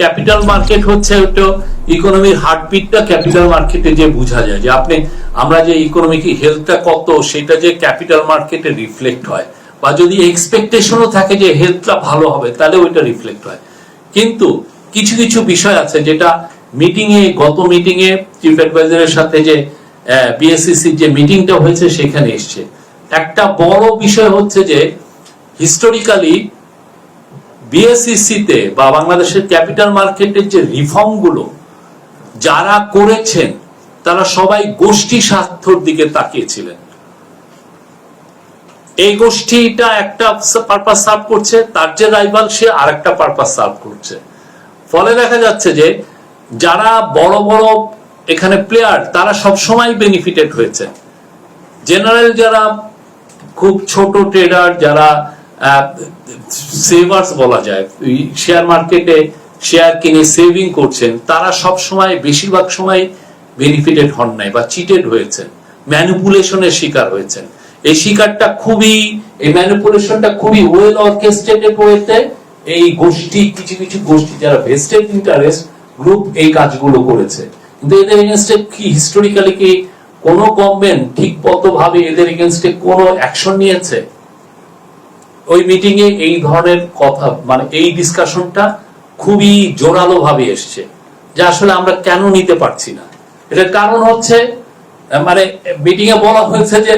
Capital market হচ্ছে একটা ইকোনমির হার্টবিটটা capital মার্কেটে যে বোঝা যায়, যে আপনি, আমরা যে ইকোনমিক হেলথটা কত, সেটা যে ক্যাপিটাল মার্কেটে রিফ্লেক্ট হয়। বা যদি এক্সপেকটেশনও থাকে যে হেলথটা ভালো হবে, তাহলে ওইটা রিফ্লেক্ট হয়। কিন্তু কিছু কিছু বিষয় আছে যেটা মিটিং এ গত মিটিং এ চিফ অ্যাডভাইজারের সাথে যে বিএসসিসি যে মিটিংটা হয়েছে, সেখানে এসছে। একটা বড় বিষয় হচ্ছে যে হিস্টোরিক্যালি বিএসসিসি তে বা বাংলাদেশের ক্যাপিটাল মার্কেটের যে রিফর্মগুলো যারা করেছেন, তারা সবাই গোষ্ঠী স্বার্থর দিকে তাকিয়েছিলেন। এই গোষ্ঠীটা একটা পারপাস সার্ভ করছে, তার যে রাইভাল সে আরেকটা পারপাস সার্ভ করছে। ফলে দেখা যাচ্ছে যে যারা বড় বড় এখানে প্লেয়ার তারা সবসময় বেনিফিটেড হয়েছে। জেনারেল যারা খুব ছোট ট্রেডার যারা সেভার্স বলা যায়। শেয়ার মার্কেটে শেয়ার কিনে সেভিং করছেন, তারা সব সময় বেশিরভাগ সময় বেনিফিটেড হন নাই বা চিটেড হয়েছেন ম্যানিপুলেশনের শিকার হয়েছেন। এই শিকারটা খুবই, এই ম্যানিপুলেশনটা খুবই ওয়েল অর্কেস্ট্রেটেড ওয়েতে এই গোষ্ঠী, কিছু কিছু গোষ্ঠী যারা ভেস্টেড ইন্টারেস্ট গ্রুপ এই কাজগুলো করেছে। কিন্তু এদের এগেনস্টে কি হিস্টোরিক্যালি কি কোন গভর্নমেন্ট ঠিক ভাবে এদের এগেনস্টে কোনো অ্যাকশন নিয়েছে? ওই মিটিং এ এই ধরনের কথা মানে এই ডিসকাশনটা খুবই জোরালো ভাবে এসছে, যে আসলে আমরা কেন নিতে পারছি না। এটার কারণ হচ্ছে মানে মিটিং এ বলা হয়েছে যে,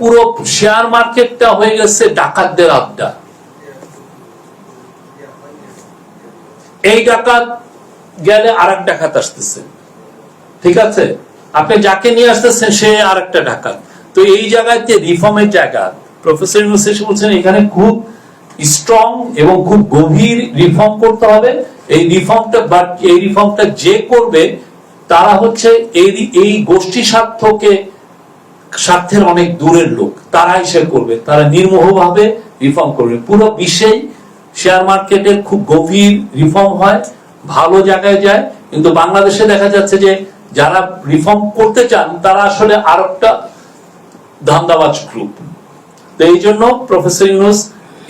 পুরো শেয়ার মার্কেটটা হয়ে গেছে ডাকাতদের আড্ডা। এই ডাকাত গেলে আর এক ডাকাত আসতেছে। ঠিক আছে? আপনি যাকে নিয়ে আসতেছেন, সে আর একটা ডাকাত। তো এই জায়গায় যে রিফর্মের জায়গা প্রফেসর ইউনুস বলছেন, এখানে খুব স্ট্রং এবং খুব গভীর রিফর্ম করতে হবে। এই রিফর্মটা বাট এই রিফর্মটা যে করবে, তারা হচ্ছে এই এই গোষ্ঠী স্বার্থকে, স্বার্থের অনেক দূরের লোক। তারা এসে করবে। তারা নির্মোহভাবে রিফর্ম করবে। পুরো বিশ্বেই শেয়ার মার্কেটে খুব গভীর রিফর্ম হয়, ভালো জায়গায় যায়। কিন্তু বাংলাদেশে দেখা যাচ্ছে যে, যারা রিফর্ম করতে চান, তারা আসলে আর একটা ধান্দাবাজ গ্রুপ তো এই জন্য প্রফেসর ইউনুস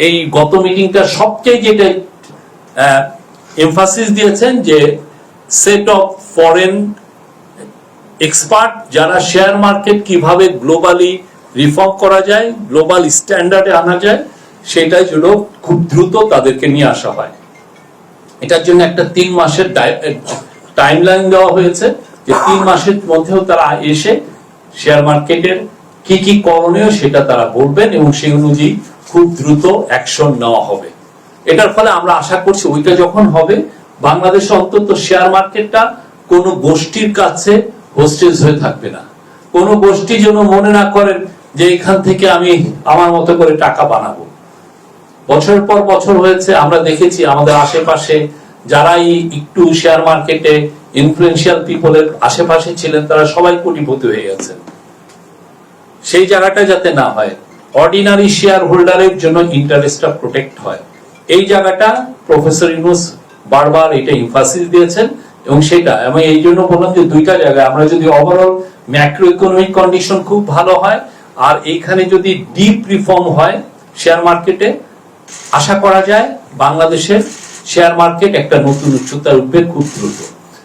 এই গত মিটিংটা সবচেয়ে যেটা এমফাসিস দিয়েছেন যে সেট অফ ফরেন এক্সপার্ট যারা শেয়ার মার্কেট কীভাবে গ্লোবালি রিফর্ম করা যায় গ্লোবাল স্ট্যান্ডার্ডে আনা যায়, সেটাই জন্য খুব দ্রুত তাদেরকে নিয়ে আসা হয়। এটার জন্য একটা তিন মাসের টাইম লাইন দেওয়া হয়েছে যে তিন মাসের মধ্যেও তারা এসে শেয়ার মার্কেটের কি কি করণীয় সেটা তারা বলবেন এবং সেই অনুযায়ী খুব দ্রুত অ্যাকশন নেওয়া হবে। এটার ফলে আমরা আশা করছি ওইটা যখন হবে, বাংলাদেশে অন্তত শেয়ার মার্কেটটা কোন গোষ্ঠীর কাছে হোস্টেজ হয়ে থাকবে না। কোন গোষ্ঠী যেন মনে না করেন যে এখান থেকে আমি আমার মতো করে টাকা বানাবো। বছর পর বছর হয়েছে, আমরা দেখেছি আমাদের আশেপাশে যারাই একটু শেয়ার মার্কেটে ইনফ্লুয়েন্সিয়াল পিপলের আশেপাশে ছিলেন, তারা সবাই কোটিপতি হয়ে গেছেন। সেই জায়গাটা যাতে না হয়। অর্ডিনারি শেয়ার হোল্ডারের জন্য ইন্টারেস্টটা প্রোটেক্ট হয়। এই জায়গাটা প্রফেসর ইউনুস বারবার এটা ইনফাসিস দিয়েছেন এবং সেটা আমি এই জন্য বললাম যে দুইটা জায়গায় আমরা যদি ওভারঅল ম্যাক্রো ইকোনমিক কন্ডিশন খুব ভালো হয় আর এইখানে যদি ডিপ রিফর্ম হয় শেয়ার মার্কেটে আশা করা যায় বাংলাদেশের শেয়ার মার্কেট একটা নতুন উচ্চতায় উঠবে খুব দ্রুত।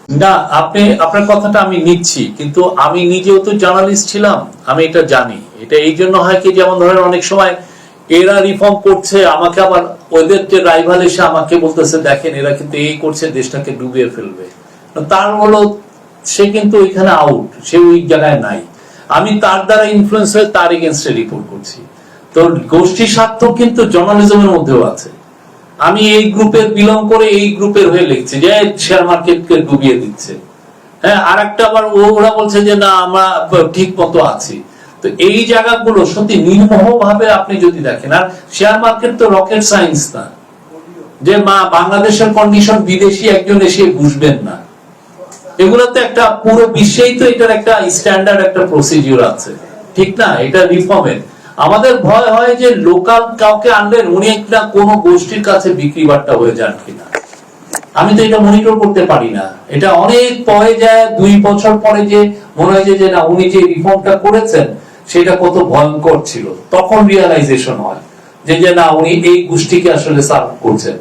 না, আপনি, আপনার কথাটা আমি নিচ্ছি, কিন্তু আমি নিজেও তো জার্নালিস্ট ছিলাম, আমি এটা জানি। এটা এই জন্য হয় কি, যেমন ধরেন অনেক সময় এরা রিফর্ম করছে, আমাকে আবার ওদের যে রাইভাল এসে আমাকে বলতেছে, দেখেন, এরা কিন্তু এই করছে, দেশটাকে ডুবিয়ে ফেলবে। তার হলো, সে কিন্তু ওইখানে আউট সে ওই জায়গায় নাই। আমি তার দ্বারা ইনফ্লুয়েন্স হয়ে তার এগেনস্টে রিপোর্ট করছি। তো গোষ্ঠী স্বার্থ কিন্তু জার্নালিজমের মধ্যেও আছে। আমি এই গ্রুপের বিলং করে এই গ্রুপের হয়ে লিখছি যে শেয়ার মার্কেটকে ডুবিয়ে দিচ্ছে। হ্যাঁ আর একটা আবার ওরা বলছে যে, না, আমরা ঠিক মতো আছি। তো এই জায়গাগুলো সত্যি নির্মোহ ভাবে আপনি যদি দেখেন, আর শেয়ার মার্কেট তো রকেট সায়েন্স না। যে, মা, বাংলাদেশের কন্ডিশন বিদেশি, একজন এসে বুঝবেন না। এগুলো তো একটা পুরো বিশ্বেই তো এটার একটা স্ট্যান্ডার্ড একটা প্রসিডিউর আছে। ঠিক না? এটা রিফর্মের আমাদের ভয় হয় যে লোকাল কাউকে আনলেন উনি একটা কোন গোষ্ঠীর কাছে বিক্রি বাট্টা হয়ে যান কিনা। আমি তো এটা মনিটর করতে পারি না। এটা অনেক পরে যায়, দুই বছর পরে যে মনে হয় যে না, উনি যে রিফর্মটা করেছেন, সেটা কত ভয়ঙ্কর ছিল। তখন রিয়ালাইজেশন হয় যে যে না, উনি এই গোষ্ঠীকে আসলে সার্ভ করছেন।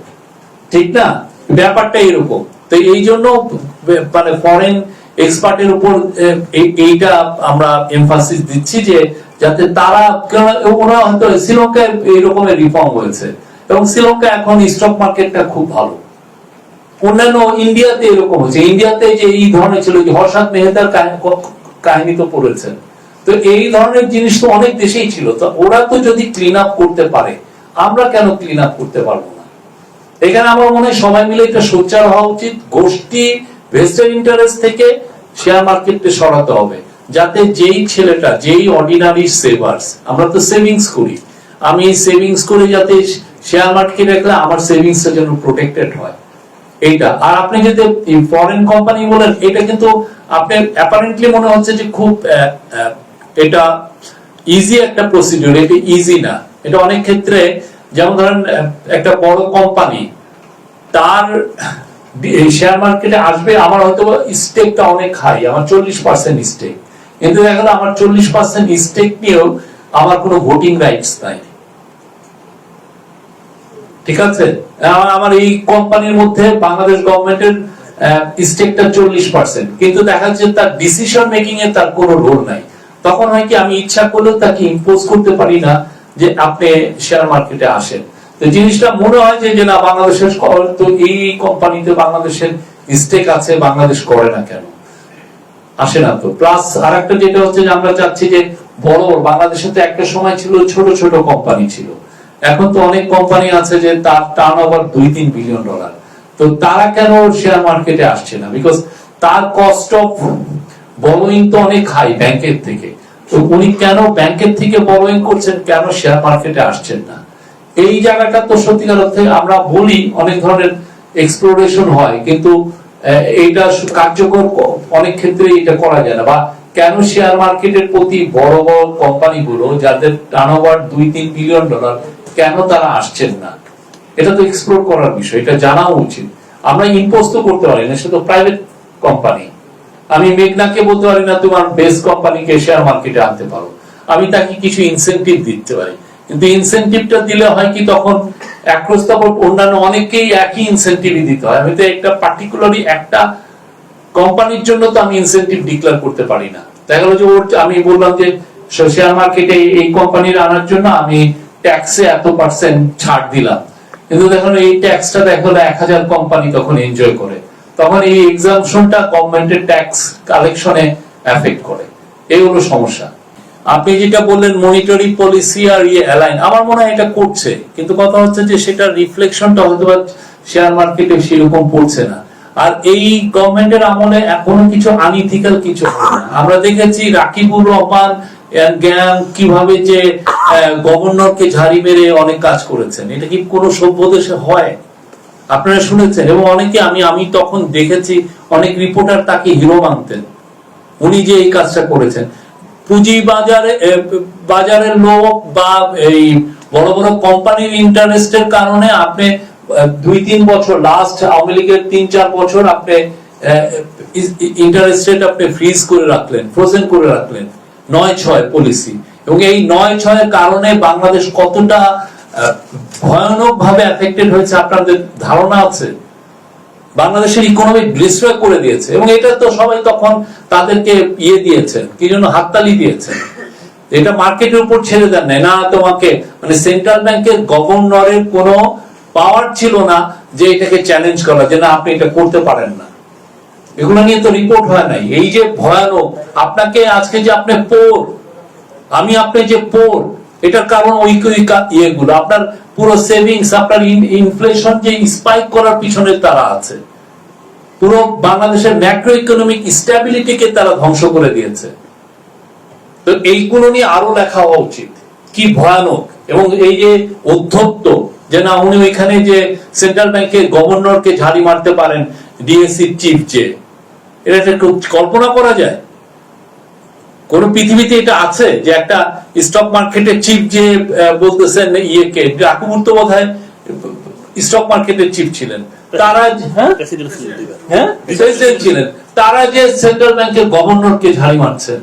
ঠিক না? ব্যাপারটা এরকম। তো এই জন্য মানে ফরেন এক্সপার্টের উপর এই- এইটা আমরা এমফাসিস দিচ্ছি যে যাতে তারা ওরা হয়তো শ্রীলঙ্কায় এই রকমের রিফর্ম হয়েছে। এবং শ্রীলঙ্কা এখন স্টক মার্কেটটা খুব ভালো। অন্যান্য ইন্ডিয়াতে এরকম হচ্ছে ইন্ডিয়াতে যে এই ধরনের ছিল যে হর্ষাদ মেহতার কাহিনী- তো পড়েছেন তো এই ধরনের জিনিস তো অনেক দেশেই ছিল। তো ওরা তো যদি ক্লিন আপ করতে পারে, আমরা কেন ক্লিন আপ করতে পারব না? এখানে আমার মনে হয় সবাই মিলে এটা সোচ্চার হওয়া উচিত। গোষ্ঠী ভেস্টেড ইন্টারেস্ট থেকে শেয়ার মার্কেটে সরাতে হবে। যাতে যেই ছেলেটা, যেই অর্ডিনারি সেভার্স আমরা তো সেভিংস করি। আমি এই সেভিংস করে যাতে শেয়ার মার্কেটে রাখলে আমার সেভিংসটা যেন প্রোটেক্টেড হয়। এইটা। আর আপনি যদি ফরেন কোম্পানি বলেন, এটা কিন্তু আপনি অ্যাপারেন্টলি মনে হচ্ছে যে খুব এটা ইজি একটা প্রসিডিউর এটা ইজি না। এটা অনেক ক্ষেত্রে যেমন ধরেন একটা বড় কোম্পানি তার শেয়ার মার্কেটে আসবে, আমার হয়তো স্টেকটা অনেক হাই আমার চল্লিশ পার্সেন্ট স্টেক কিন্তু দেখা গেলো আমার চল্লিশ পার্সেন্ট স্টেক নিয়েও আমার কোনো ভোটিং রাইটস নাই। ঠিক আছে? আমার- এই কোম্পানির মধ্যে বাংলাদেশ গভর্নমেন্টের স্টেকটা চল্লিশ পার্সেন্ট কিন্তু দেখা যাচ্ছে তার ডিসিশন মেকিং এ তার কোনো রোল নাই। তখন হয় কি, আমি ইচ্ছা করলেও তাকে ইম্পোজ করতে পারি না যে আপনি শেয়ার মার্কেটে আসেন। তো জিনিসটা মনে হয় যে না, বাংলাদেশের, তো এই কোম্পানিতে বাংলাদেশের স্টেক আছে, বাংলাদেশ করে না কেন? আসে না তো। প্লাস আর একটা যেটা হচ্ছে যে আমরা চাচ্ছি যে বড়, বাংলাদেশে তো একটা সময় ছিল ছোট ছোট কোম্পানি ছিল। এখন তো অনেক কোম্পানি আছে যে তার টার্ন ওভার দুই তিন বিলিয়ন ডলার তো তারা কেন শেয়ার মার্কেটে আসছে না? বিকজ তার কস্ট অফ বড়োইং তো অনেক হাই ব্যাংকের থেকে। তো উনি কেন ব্যাংকের থেকে বড়োইং করছেন? কেন শেয়ার মার্কেটে আসছেন না? এই জায়গাটা তো সত্যিকার অর্থে আমরা বলি, অনেক ধরনের এক্সপ্লোরেশন হয়। কিন্তু এইটা কার্যকর অনেক ক্ষেত্রে এটা করা যায় না। বা কেন শেয়ার মার্কেটের প্রতি বড় বড় কোম্পানিগুলো যাদের টার্নওভার দুই তিন বিলিয়ন ডলার কেন তারা আসছেন না? এটা তো এক্সপ্লোর করার বিষয়, এটা জানা উচিত। আমরা ইম্পোজ তো করতে পারি না, সে তো প্রাইভেট কোম্পানি আমি মেঘনাকে বলতে পারি না, তোমার বেস্ট কোম্পানিকে শেয়ার মার্কেটে আনতে পারো। আমি তাকে কিছু ইনসেন্টিভ দিতে পারি। কিন্তু ইনসেনটিভটা দিলে হয় কি তখন অ্যাক্রস অন্যান্য অনেককেই একই ইনসেনটিভই দিতে হয়। আমি তো একটা একটা কোম্পানির জন্য তো আমি ইনসেনটিভ ডিক্লেয়ার করতে পারি না। দেখা গেল যে ওর আমি বললাম যে মার্কেটে এই কোম্পানির আনার জন্য আমি ট্যাক্সে এত পার্সেন্ট ছাড় দিলাম। কিন্তু দেখুন এই ট্যাক্সটা দেখো এক হাজার কোম্পানি তখন এনজয় করে। তখন এই এক্সামশনটা গভর্নমেন্টের ট্যাক্স কালেকশনে এফেক্ট করে। এই হলো সমস্যা। আপনি যেটা বললেন মনিটরি পলিসি আর ইয়ে অ্যালাইন আমার মনে হয় এটা করছে। কিন্তু কথা হচ্ছে যে সেটা রিফ্লেকশনটা হয়তো শেয়ার মার্কেটে সেরকম পড়ছে না। আর এই গভর্নমেন্টের আমলে এখনও কিছু আনইথিক্যাল কিছু আমরা দেখেছি রাকিবুর রহমান জ্ঞান কীভাবে যে গভর্নরকে ঝাড়ি মেরে অনেক কাজ করেছেন। এটা কি কোনো সভ্য দেশে হয়? আপনারা শুনেছেন এবং অনেকে আমি আমি তখন দেখেছি, অনেক রিপোর্টার তাকে হিরো মানতেন। উনি যে এই কাজটা করেছেন। পুঁজি বাজারে বাজারের লোক বা এই বড় বড় কোম্পানির ইন্টারেস্টের কারণে আপনি দুই তিন বছর লাস্ট আওয়ামী লীগের তিন চার বছর আপনি ইন্টারেস্ট রেট আপনি ফ্রিজ করে রাখলেন ফ্রোজেন করে রাখলেন। নয় ছয় পলিসি এবং এই নয় ছয়ের কারণে বাংলাদেশ কতটা ভয়ানক ভাবে এফেক্টেড হয়েছে আপনাদের ধারণা আছে? বাংলাদেশের ইকোনমি ডিস্ট্রয় করে দিয়েছে। এবং এটা তো সবাই তখন তাদেরকে ইয়ে দিয়েছেন কি জন্য? হাততালি দিয়েছেন এটা মার্কেটের উপর ছেড়ে দেন নাই। না, তোমাকে মানে সেন্ট্রাল ব্যাংকের গভর্নরের কোনো পাওয়ার ছিল না যে এটাকে চ্যালেঞ্জ করা যে না, আপনি এটা করতে পারেন না। এগুলো নিয়ে তো রিপোর্ট হয় নাই। এই যে ভয়ানক, আপনাকে আজকে যে আপনি পোর আমি আপনি যে পোর এটার কারণ ওই ইয়েগুলো। আপনার পুরো সেভিংস আপনার ইনফ্লেশন যে স্পাইক করার পিছনে তারা আছে। পুরো বাংলাদেশের ম্যাক্রো ইকোনমিক স্ট্যাবিলিটিকে তারা ধ্বংস করে দিয়েছে। তো এইগুলো নিয়ে আরও লেখা হওয়া উচিত। কি ভয়ানক। এবং এই যে অধ্যত্ত যে না উনি ওইখানে যে সেন্ট্রাল ব্যাংকের গভর্নরকে ঝাড়ি মারতে পারেন ডিএসসি চিফ যে, এটা কল্পনা করা যায়? কোন পৃথিবীতে এটা আছে যে একটা স্টক মার্কেটের চিফ যে বলতেছেন ইয়েকে তো বোধ হয় স্টক মার্কেটের চিফ ছিলেন। তারা হ্যাঁ? প্রেসিডেন্ট ছিলেন দুইবার। হ্যাঁ? ছিলেন। তারা যে সেন্ট্রাল ব্যাংকের গভর্নরকে ঝাড়ি মারছেন